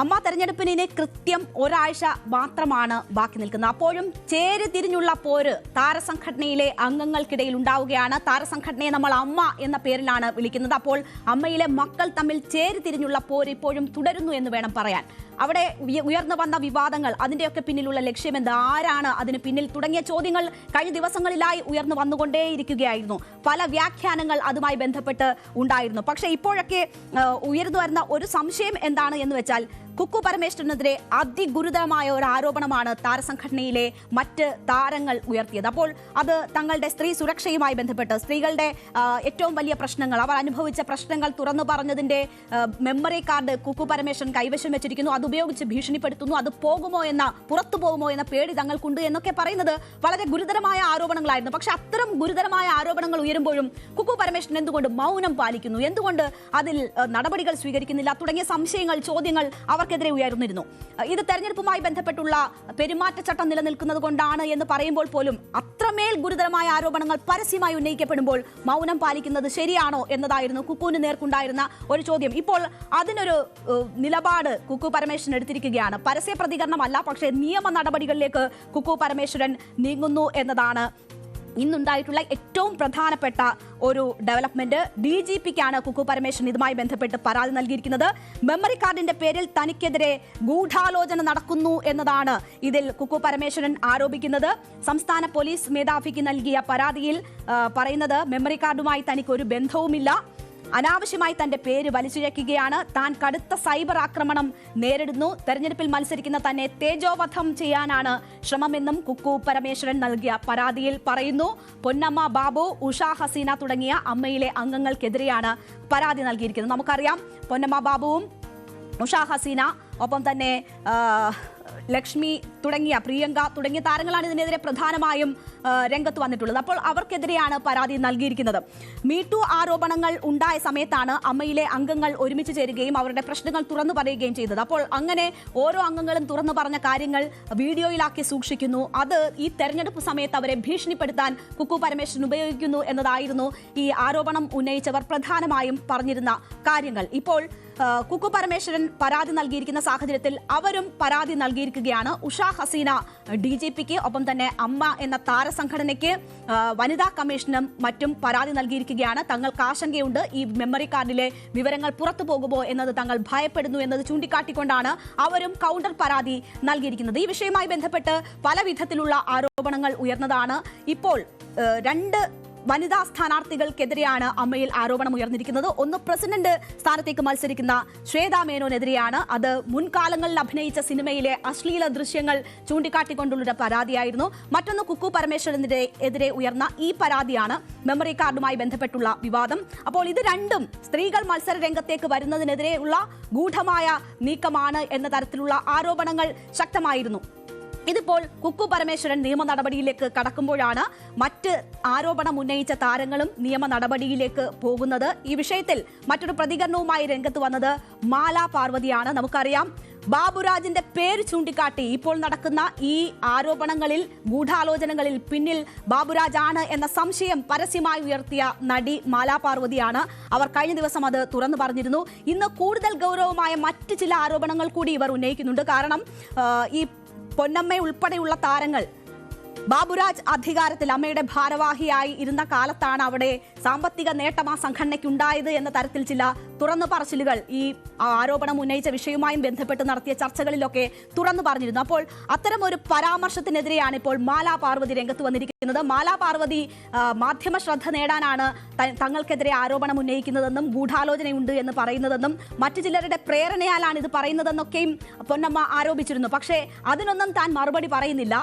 അമ്മ തെരഞ്ഞെടുപ്പിന് ഇനി കൃത്യം ഒരാഴ്ച മാത്രമാണ് ബാക്കി നിൽക്കുന്നത്. അപ്പോഴും ചേരി തിരിഞ്ഞുള്ള പോര് താരസംഘടനയിലെ അംഗങ്ങൾക്കിടയിൽ ഉണ്ടാവുകയാണ്. താരസംഘടനയെ നമ്മൾ അമ്മ എന്ന പേരിലാണ് വിളിക്കുന്നത്. അപ്പോൾ അമ്മയിലെ മക്കൾ തമ്മിൽ ചേരി തിരിഞ്ഞുള്ള പോര് ഇപ്പോഴും തുടരുന്നു എന്ന് വേണം പറയാൻ. അവിടെ ഉയർന്നു വന്ന വിവാദങ്ങൾ അതിന്റെയൊക്കെ പിന്നിലുള്ള ലക്ഷ്യമെന്ത്? ആരാണ് അതിന് പിന്നിൽ? തുടങ്ങിയ ചോദ്യങ്ങൾ കഴിഞ്ഞ ദിവസങ്ങളിലായി ഉയർന്നു വന്നുകൊണ്ടേയിരിക്കുകയായിരുന്നു. പല വ്യാഖ്യാനങ്ങൾ അതുമായി ബന്ധപ്പെട്ട് ഉണ്ടായിരുന്നു. പക്ഷേ ഇപ്പോഴൊക്കെ ഉയർന്നു വരുന്ന ഒരു സംശയം എന്താണ് എന്ന് വെച്ചാൽ കുക്കു പരമേശ്വരനെതിരെ അതിഗുരുതരമായ ഒരു ആരോപണമാണ് താരസംഘടനയിലെ മറ്റ് താരങ്ങൾ ഉയർത്തിയത്. അപ്പോൾ അത് തങ്ങളുടെ സ്ത്രീ സുരക്ഷയുമായി ബന്ധപ്പെട്ട് സ്ത്രീകളുടെ ഏറ്റവും വലിയ പ്രശ്നങ്ങൾ അവർ അനുഭവിച്ച പ്രശ്നങ്ങൾ തുറന്നു പറഞ്ഞതിന്റെ മെമ്മറി കാർഡ് കുക്കു പരമേശ്വരൻ കൈവശം വെച്ചിരിക്കുന്നു. അത് ഉപയോഗിച്ച് ഭീഷണിപ്പെടുത്തുന്നു. അത് പോകുമോ എന്ന പുറത്തു പോകുമോ എന്ന പേടി തങ്ങൾക്കുണ്ട് എന്നൊക്കെ പറയുന്നത് വളരെ ഗുരുതരമായ ആരോപണങ്ങളായിരുന്നു. പക്ഷെ അത്തരം ഗുരുതരമായ ആരോപണങ്ങൾ ഉയരുമ്പോഴും കുക്കു പരമേശ്വരൻ എന്തുകൊണ്ട് മൗനം പാലിക്കുന്നു? എന്തുകൊണ്ട് അതിൽ നടപടികൾ സ്വീകരിക്കുന്നില്ല? തുടങ്ങിയ സംശയങ്ങൾ ചോദ്യങ്ങൾ അവർക്കെതിരെ ഉയർന്നിരുന്നു. ഇത് തെരഞ്ഞെടുപ്പുമായി ബന്ധപ്പെട്ടുള്ള പെരുമാറ്റച്ചട്ടം നിലനിൽക്കുന്നത് കൊണ്ടാണ് എന്ന് പറയുമ്പോൾ പോലും അത്രമേൽ ഗുരുതരമായ ആരോപണങ്ങൾ പരസ്യമായി ഉന്നയിക്കപ്പെടുമ്പോൾ മൗനം പാലിക്കുന്നത് ശരിയാണോ എന്നതായിരുന്നു കുക്കുവിന് നേർക്കുണ്ടായിരുന്ന ഒരു ചോദ്യം. ഇപ്പോൾ അതിനൊരു നിലപാട് കുക്കു പരമേശ്വരൻ എടുത്തിരിക്കുകയാണ്. പരസ്യ പ്രതികരണമല്ല പക്ഷേ നിയമ നടപടികളിലേക്ക് കുക്കു പരമേശ്വരൻ നീങ്ങുന്നു എന്നതാണ് ഇന്നുണ്ടായിട്ടുള്ള ഏറ്റവും പ്രധാനപ്പെട്ട ഒരു ഡെവലപ്മെന്റ് ഡി ജി പിക്കാണ് കുക്കു പരമേശ്വരൻ ഇതുമായി ബന്ധപ്പെട്ട് പരാതി നൽകിയിരിക്കുന്നത്. മെമ്മറി കാർഡിന്റെ പേരിൽ തനിക്കെതിരെ ഗൂഢാലോചന നടക്കുന്നു എന്നതാണ് ഇതിൽ കുക്കു പരമേശ്വരൻ ആരോപിക്കുന്നത്. സംസ്ഥാന പോലീസ് മേധാവിക്ക് നൽകിയ പരാതിയിൽ പറയുന്നത് മെമ്മറി കാർഡുമായി തനിക്ക് ഒരു ബന്ധവുമില്ല. അനാവശ്യമായി തന്റെ പേര് വലിച്ചിഴക്കുകയാണ് താൻ കടുത്ത സൈബർ ആക്രമണം നേരിടുന്നു. തെരഞ്ഞെടുപ്പിൽ മത്സരിക്കുന്ന തന്നെ തേജോവധം ചെയ്യാനാണ് ശ്രമമെന്നും കുക്കു പരമേശ്വരൻ നൽകിയ പരാതിയിൽ പറയുന്നു. പൊന്നമ്മ ബാബു ഉഷ ഹസീന തുടങ്ങിയ അമ്മയിലെ അംഗങ്ങൾക്കെതിരെയാണ് പരാതി നൽകിയിരിക്കുന്നത്. നമുക്കറിയാം പൊന്നമ്മ ബാബുവും ഉഷ ഹസീന ഒപ്പം തന്നെ ലക്ഷ്മി തുടങ്ങിയ പ്രിയങ്ക തുടങ്ങിയ താരങ്ങളാണ് ഇതിനെതിരെ പ്രധാനമായും രംഗത്ത് വന്നിട്ടുള്ളത്. അപ്പോൾ അവർക്കെതിരെയാണ് പരാതി നൽകിയിരിക്കുന്നത്. മീട്ടു ആരോപണങ്ങൾ ഉണ്ടായ സമയത്താണ് അമ്മയിലെ അംഗങ്ങൾ ഒരുമിച്ച് ചേരുകയും അവരുടെ പ്രശ്നങ്ങൾ തുറന്നു പറയുകയും ചെയ്തത്. അപ്പോൾ അങ്ങനെ ഓരോ അംഗങ്ങളും തുറന്നു പറഞ്ഞ കാര്യങ്ങൾ വീഡിയോയിലാക്കി സൂക്ഷിക്കുന്നു. അത് ഈ തെരഞ്ഞെടുപ്പ് സമയത്ത് അവരെ ഭീഷണിപ്പെടുത്താൻ കുക്കു പരമേശ്വരൻ ഉപയോഗിക്കുന്നു എന്നതായിരുന്നു ഈ ആരോപണം ഉന്നയിച്ചവർ പ്രധാനമായും പറഞ്ഞിരുന്ന കാര്യങ്ങൾ. ഇപ്പോൾ കുക്കു പരമേശ്വരൻ പരാതി നൽകിയിരിക്കുന്ന സാഹചര്യത്തിൽ അവരും പരാതി നൽകിയിരിക്കുകയാണ്. ഉഷ ഹസീന. ഡി ജി പിക്ക് ഒപ്പം തന്നെ അമ്മ എന്ന താരസംഘടനയ്ക്ക് വനിതാ കമ്മീഷനും മറ്റും പരാതി നൽകിയിരിക്കുകയാണ്. തങ്ങൾക്ക് ആശങ്കയുണ്ട്. ഈ മെമ്മറി കാർഡിലെ വിവരങ്ങൾ പുറത്തു പോകുമോ എന്നത് തങ്ങൾ ഭയപ്പെടുന്നു എന്നത് ചൂണ്ടിക്കാട്ടിക്കൊണ്ടാണ് അവരും കൗണ്ടർ പരാതി നൽകിയിരിക്കുന്നത്. ഈ വിഷയവുമായി ബന്ധപ്പെട്ട് പല വിധത്തിലുള്ള ആരോപണങ്ങൾ ഉയർന്നതാണ്. ഇപ്പോൾ രണ്ട് വനിതാ സ്ഥാനാർത്ഥികൾക്കെതിരെയാണ് അമ്മയിൽ ആരോപണം ഉയർന്നിരിക്കുന്നത്. ഒന്ന് പ്രസിഡന്റ് സ്ഥാനത്തേക്ക് മത്സരിക്കുന്ന ശ്വേതാ മേനോനെതിരെയാണ്. അത് മുൻകാലങ്ങളിൽ അഭിനയിച്ച സിനിമയിലെ അശ്ലീല ദൃശ്യങ്ങൾ ചൂണ്ടിക്കാട്ടിക്കൊണ്ടുള്ള പരാതിയായിരുന്നു. മറ്റൊന്ന് കുക്കു പരമേശ്വരനെതിരെ എതിരെ ഉയർന്ന ഈ പരാതിയാണ് മെമ്മറി കാർഡുമായി ബന്ധപ്പെട്ടുള്ള വിവാദം. അപ്പോൾ ഇത് രണ്ടും സ്ത്രീകൾ മത്സര രംഗത്തേക്ക് വരുന്നതിനെതിരെയുള്ള ഗൂഢമായ നീക്കമാണ് എന്ന തരത്തിലുള്ള ആരോപണങ്ങൾ ശക്തമായിരുന്നു. ഇതിപ്പോൾ കുക്കു പരമേശ്വരൻ നിയമ നടപടിയിലേക്ക് കടക്കുമ്പോഴാണ് മറ്റ് ആരോപണം ഉന്നയിച്ച താരങ്ങളും നിയമ നടപടിയിലേക്ക് പോകുന്നത്. ഈ വിഷയത്തിൽ മറ്റൊരു പ്രതികരണവുമായി രംഗത്ത് വന്നത് മാല പാർവതിയാണ്. നമുക്കറിയാം ബാബുരാജിന്റെ പേര് ചൂണ്ടിക്കാട്ടി ഇപ്പോൾ നടക്കുന്ന ഈ ആരോപണങ്ങളിൽ ഗൂഢാലോചനകളിൽ പിന്നിൽ ബാബുരാജ് ആണ് എന്ന സംശയം പരസ്യമായി ഉയർത്തിയ നടി മാലാ പാർവതിയാണ്. അവർ കഴിഞ്ഞ ദിവസം അത് തുറന്നു പറഞ്ഞിരുന്നു. ഇന്ന് കൂടുതൽ ഗൗരവമായ മറ്റ് ചില ആരോപണങ്ങൾ കൂടി ഇവർ ഉന്നയിക്കുന്നുണ്ട്. കാരണം ഈ പൊന്നമ്മ ഉൾപ്പെടെയുള്ള താരങ്ങൾ. ബാബുരാജ് അധികാരത്തിൽ അമ്മയുടെ ഭാരവാഹിയായി ഇരുന്ന കാലത്താണ് അവിടെ സാമ്പത്തിക നേട്ടം ആ സംഘടനയ്ക്ക് ഉണ്ടായത് എന്ന തരത്തിൽ ചില തുറന്നു പറച്ചിലുകൾ ഈ ആരോപണം ഉന്നയിച്ച വിഷയവുമായും ബന്ധപ്പെട്ട് നടത്തിയ ചർച്ചകളിലൊക്കെ തുറന്നു പറഞ്ഞിരുന്നു. അപ്പോൾ അത്തരം ഒരു പരാമർശത്തിനെതിരെയാണ് ഇപ്പോൾ മാലാ പാർവതി രംഗത്ത് വന്നിരിക്കുന്നത്. മാലാ പാർവതി മാധ്യമ ശ്രദ്ധ നേടാനാണ് തങ്ങൾക്കെതിരെ ആരോപണം ഉന്നയിക്കുന്നതെന്നും ഗൂഢാലോചനയുണ്ട് എന്ന് പറയുന്നതെന്നും മറ്റു ചിലരുടെ പ്രേരണയാലാണ് ഇത് പറയുന്നതെന്നൊക്കെയും പൊന്നമ്മ ആരോപിച്ചിരുന്നു. പക്ഷേ അതിനൊന്നും താൻ മറുപടി പറയുന്നില്ല.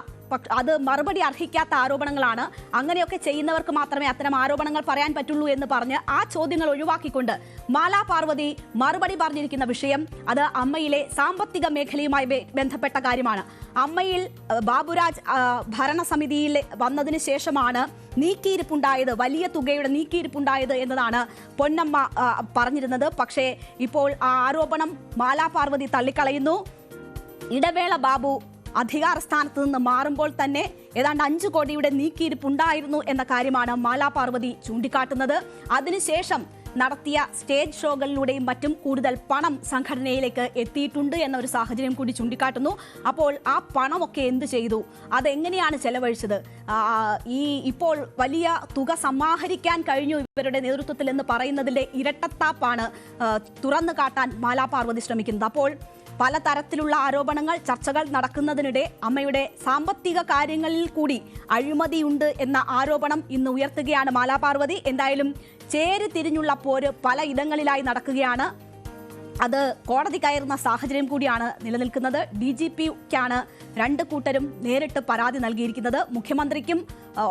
അത് മറുപടി അർഹിക്കാത്ത ആരോപണങ്ങളാണ്. അങ്ങനെയൊക്കെ ചെയ്യുന്നവർക്ക് മാത്രമേ അത്തരം ആരോപണങ്ങൾ പറയാൻ പറ്റുള്ളൂ എന്ന് പറഞ്ഞ് ആ ചോദ്യങ്ങൾ ഒഴിവാക്കിക്കൊണ്ട് മാലാ പാർവതി മറുപടി പറഞ്ഞിരിക്കുന്ന വിഷയം അത് അമ്മയിലെ സാമ്പത്തിക മേഖലയുമായി ബന്ധപ്പെട്ട കാര്യമാണ്. അമ്മയിൽ ബാബുരാജ് ഭരണസമിതിയിൽ വന്നതിന് ശേഷമാണ് നീക്കിയിരിപ്പുണ്ടായത് വലിയ തുകയുടെ നീക്കിയിരിപ്പുണ്ടായത് എന്നതാണ് പൊന്നമ്മ പറഞ്ഞിരുന്നത്. പക്ഷേ ഇപ്പോൾ ആ ആരോപണം മാലാ പാർവതി തള്ളിക്കളയുന്നു. ഇടവേള ബാബു അധികാര സ്ഥാനത്ത് നിന്ന് മാറുമ്പോൾ തന്നെ ഏതാണ്ട് അഞ്ചു കോടിയുടെ നീക്കിയിരിപ്പുണ്ടായിരുന്നു എന്ന കാര്യമാണ് മാലാ പാർവതി ചൂണ്ടിക്കാട്ടുന്നത്. അതിനുശേഷം നടത്തിയ സ്റ്റേജ് ഷോകളിലൂടെയും മറ്റും കൂടുതൽ പണം സംഘടനയിലേക്ക് എത്തിയിട്ടുണ്ട് എന്ന ഒരു സാഹചര്യം കൂടി ചൂണ്ടിക്കാട്ടുന്നു. അപ്പോൾ ആ പണമൊക്കെ എന്ത് ചെയ്തു? അതെങ്ങനെയാണ് ചെലവഴിച്ചത്? ഈ ഇപ്പോൾ വലിയ തുക സമാഹരിക്കാൻ കഴിഞ്ഞു ഇവരുടെ നേതൃത്വത്തിൽ എന്ന് പറയുന്നതിന്റെ ഇരട്ടത്താപ്പാണ് തുറന്നു കാട്ടാൻ മാലാപാർവതി ശ്രമിക്കുന്നത്. അപ്പോൾ പല തരത്തിലുള്ള ആരോപണങ്ങൾ ചർച്ചകൾ നടക്കുന്നതിനിടെ അമ്മയുടെ സാമ്പത്തിക കാര്യങ്ങളിൽ കൂടി അഴിമതിയുണ്ട് എന്ന ആരോപണം ഇന്ന് ഉയർത്തുകയാണ് മാലാപാർവതി. എന്തായാലും ചേരി തിരിഞ്ഞുള്ള പോര് പല ഇടങ്ങളിലായി നടക്കുകയാണ്. അത് കോടതി കയറുന്ന സാഹചര്യം കൂടിയാണ് നിലനിൽക്കുന്നത്. ഡി ജി പിക്കാണ് രണ്ട് കൂട്ടരും നേരിട്ട് പരാതി നൽകിയിരിക്കുന്നത്. മുഖ്യമന്ത്രിക്കും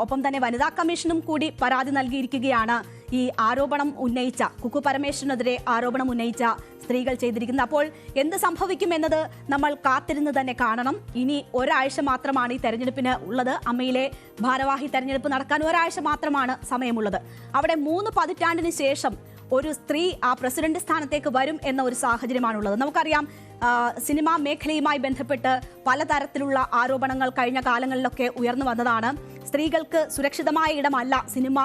ഒപ്പം തന്നെ വനിതാ കമ്മീഷനും കൂടി പരാതി നൽകിയിരിക്കുകയാണ്. ഈ ആരോപണം ഉന്നയിച്ച കുക്കു പരമേശ്വരനെതിരെ ആരോപണം ഉന്നയിച്ച സ്ത്രീകൾ ചെയ്തിരിക്കുന്നത്. അപ്പോൾ എന്ത് സംഭവിക്കും എന്നത് നമ്മൾ കാത്തിരുന്ന് തന്നെ കാണണം. ഇനി ഒരാഴ്ച മാത്രമാണ് ഈ തെരഞ്ഞെടുപ്പിന് ഉള്ളത്. അമ്മയിലെ ഭാരവാഹി തെരഞ്ഞെടുപ്പ് നടക്കാൻ ഒരാഴ്ച മാത്രമാണ് സമയമുള്ളത്. അവിടെ മൂന്ന് പതിറ്റാണ്ടിന് ശേഷം ഒരു സ്ത്രീ ആ പ്രസിഡന്റ് സ്ഥാനത്തേക്ക് വരും എന്ന ഒരു സാഹചര്യമാണുള്ളത്. നമുക്കറിയാം സിനിമാ മേഖലയുമായി ബന്ധപ്പെട്ട് പലതരത്തിലുള്ള ആരോപണങ്ങൾ കഴിഞ്ഞ കാലങ്ങളിലൊക്കെ ഉയർന്നു വന്നതാണ്. സ്ത്രീകൾക്ക് സുരക്ഷിതമായ ഇടമല്ല സിനിമ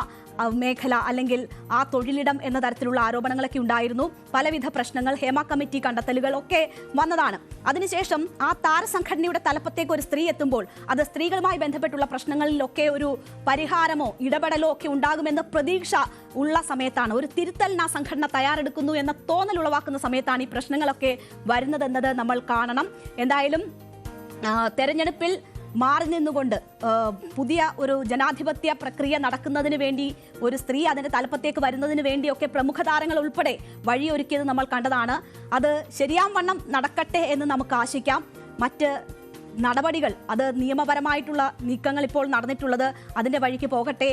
മേഖല അല്ലെങ്കിൽ ആ തൊഴിലിടം എന്ന തരത്തിലുള്ള ആരോപണങ്ങളൊക്കെ ഉണ്ടായിരുന്നു. പലവിധ പ്രശ്നങ്ങൾ ഹേമ കമ്മിറ്റി കണ്ടെത്തലുകൾ ഒക്കെ വന്നതാണ്. അതിനുശേഷം ആ താരസംഘടനയുടെ തലപ്പത്തേക്ക് ഒരു സ്ത്രീ എത്തുമ്പോൾ അത് സ്ത്രീകളുമായി ബന്ധപ്പെട്ടുള്ള പ്രശ്നങ്ങളിലൊക്കെ ഒരു പരിഹാരമോ ഇടപെടലോ ഒക്കെ ഉണ്ടാകുമെന്ന പ്രതീക്ഷ ഉള്ള സമയത്താണ്. ഒരു തിരുത്തലിന് ആ സംഘടന തയ്യാറെടുക്കുന്നു എന്ന തോന്നൽ ഉളവാക്കുന്ന സമയത്താണ് ഈ പ്രശ്നങ്ങളൊക്കെ വരുന്നതെന്നത് നമ്മൾ കാണണം. എന്തായാലും തെരഞ്ഞെടുപ്പിൽ മാറി നിന്നുകൊണ്ട് പുതിയ ഒരു ജനാധിപത്യ പ്രക്രിയ നടക്കുന്നതിന് വേണ്ടി ഒരു സ്ത്രീ അതിന്റെ തലപ്പത്തേക്ക് വരുന്നതിന് വേണ്ടിയൊക്കെ പ്രമുഖ താരങ്ങൾ ഉൾപ്പെടെ വഴിയൊരുക്കിയത് നമ്മൾ കണ്ടതാണ്. അത് ശരിയാം വണ്ണം നടക്കട്ടെ എന്ന് നമുക്ക് ആശിക്കാം. മറ്റ് നടപടികൾ അത് നിയമപരമായിട്ടുള്ള നീക്കങ്ങൾ ഇപ്പോൾ നടന്നിട്ടുള്ളത് അതിന്റെ വഴിക്ക് പോകട്ടെ.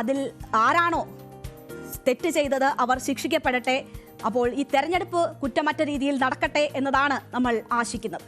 അതിൽ ആരാണോ തെറ്റ് ചെയ്തത് അവർ ശിക്ഷിക്കപ്പെടട്ടെ. അപ്പോൾ ഈ തെരഞ്ഞെടുപ്പ് കുറ്റമറ്റ രീതിയിൽ നടക്കട്ടെ എന്നതാണ് നമ്മൾ ആശിക്കുന്നത്.